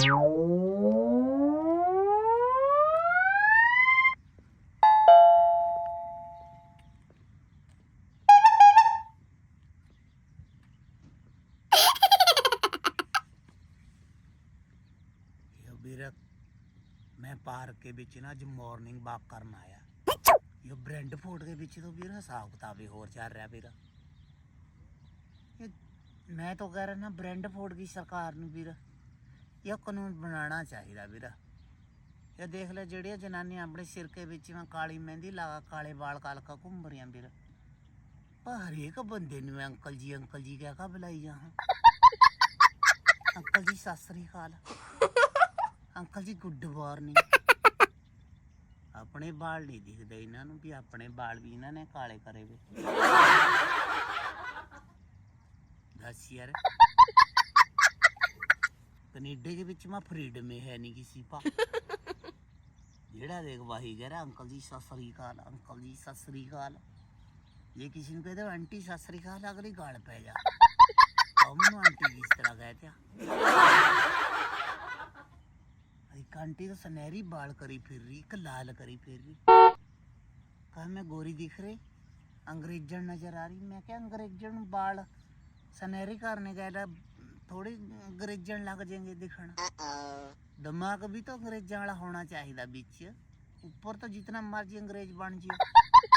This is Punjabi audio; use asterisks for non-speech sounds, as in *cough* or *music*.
ਵੀਰ ਮੈਂ ਪਾਰਕ ਦੇ ਵਿੱਚ ਨਾ ਅੱਜ ਮਾਰਨਿੰਗ ਵਾਕ ਕਰਨ ਆਇਆ। ਇਹ ਬ੍ਰੈਂਡਫੋਰਡ ਦੇ ਵਿੱਚ ਤਾਂ ਵੀਰ ਹਿਸਾਬ ਕਿਤਾਬ ਹੀ ਹੋਰ ਚੱਲ ਰਿਹਾ ਵੀਰ। ਮੈਂ ਤਾਂ ਕਹਿ ਰਿਹਾ ਨਾ ਬ੍ਰੈਂਡਫੋਰਡ ਦੀ ਸਰਕਾਰ ਨੂੰ ਵੀਰ। ਇਹ ਕਾਨੂੰਨ ਬਣਾਉਣਾ ਚਾਹੀਦਾ ਵੀਰਾ। ਇਹ ਦੇਖ ਲੈ ਜਿਹੜੀਆਂ ਜਨਾਨੀਆਂ ਆਪਣੇ ਸਿਰਕੇ ਵਿੱਚ ਮੈਂ ਕਾਲੀ ਮਹਿੰਦੀ ਲਾ ਕਾਲੇ ਵਾਲ ਕਾਲਕਾ ਘੁੰਮ ਰਹੀਆਂ ਵੀਰ। ਪਰ ਹਰੇਕ ਬੰਦੇ ਨੂੰ ਅੰਕਲ ਜੀ ਅੰਕਲ ਜੀ ਕਹਿ ਕਾ ਬੁਲਾਈ ਜਾ ਅੰਕਲ ਜੀ, ਸਤਿ ਸ੍ਰੀ ਅਕਾਲ। Uncle ji, good morning. ਆਪਣੇ ਬਾਲ ਨਹੀਂ ਦਿਖਦੇ ਇਹਨਾਂ ਨੂੰ ਵੀ ਆਪਣੇ ਬਾਲ ਵੀ ਇਹਨਾਂ ਨੇ ਕਾਲੇ ਕਰੇ ਵੇ। ਦੱਸ ਯਾਰ। ਕੈਨੇਡਾ ਦੇ ਵਿੱਚ ਮੈਂ ਫਰੀडम ਹੈ ਨਹੀਂ ਕਿਸੇ ਪਾ। *laughs* ਜਿਹੜਾ ਦੇਖ ਵਾਹੀ ਕਹਿ ਰਿਹਾ ਅੰਕਲ ਜੀ ਸਤਿ ਸ੍ਰੀ ਅਕਾਲ ਅੰਕਲ ਜੀ ਸਤਿ ਸ੍ਰੀ ਅਕਾਲ। ਜੇ ਕਿਸੇ ਨੂੰ ਕਹਦੇ ਆਂਟੀ ਸਤਿ ਸ੍ਰੀ ਅਕਾਲ ਅਗਲੀ ਗਾਲ ਪੈ ਜਾ। *laughs* ਉਹ ਮੈਨੂੰ ਆਂਟੀ ਕਿਸ ਤਰ੍ਹਾਂ ਕਹਤੇ ਆ *laughs* ਇੱਕ ਆਂਟੀ ਤਾਂ ਸੁਨਹਿਰੀ ਬਾਲ ਕਰੀ ਫਿਰ ਰਹੀ ਇੱਕ ਲਾਲ ਕਰੀ ਫਿਰ ਰਹੀ। ਕਹਾ ਮੈਂ ਗੋਰੀ ਦਿਖ ਰਹੀ ਅੰਗਰੇਜ਼ਣ ਨਜ਼ਰ ਆ ਰਹੀ। ਮੈਂ ਕਿਹਾ ਅੰਗਰੇਜ਼ਣ ਬਾਲ ਸੁਨਹਿਰੀ ਕਰਨੇ ਗਏ ਥੋੜੀ ਅੰਗਰੇਜ਼ਣ ਲੱਗ ਜਾਏंगे ਦਿਖਣ। ਦਿਮਾਗ ਵੀ ਤਾਂ ਅੰਗਰੇਜ਼ਾਂ ਵਾਲਾ ਹੋਣਾ ਚਾਹੀਦਾ ਵਿੱਚ। ਉੱਪਰ ਤਾਂ ਜਿਤਨਾ ਮਰਜ਼ੀ ਅੰਗਰੇਜ਼ ਬਣ ਜਿਓ। *laughs*